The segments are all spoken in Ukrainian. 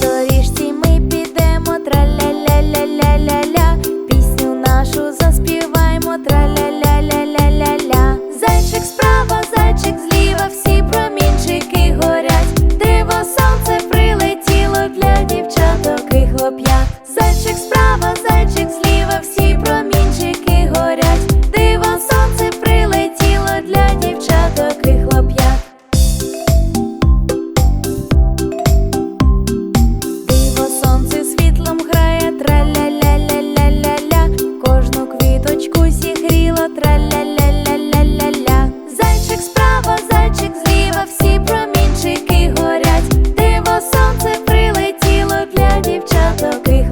доріжці ми підемо, траля-ля-ля-ля-ля-ля, пісню нашу заспіваємо, траля-ля-ля-ля-ля-ля. Зайчик справа, зайчик зліва, всі промінчики горять. Диво сонце прилетіло для дівчаток і хлоп'ят.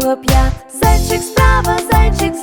було б я зайчик справа, зайчик.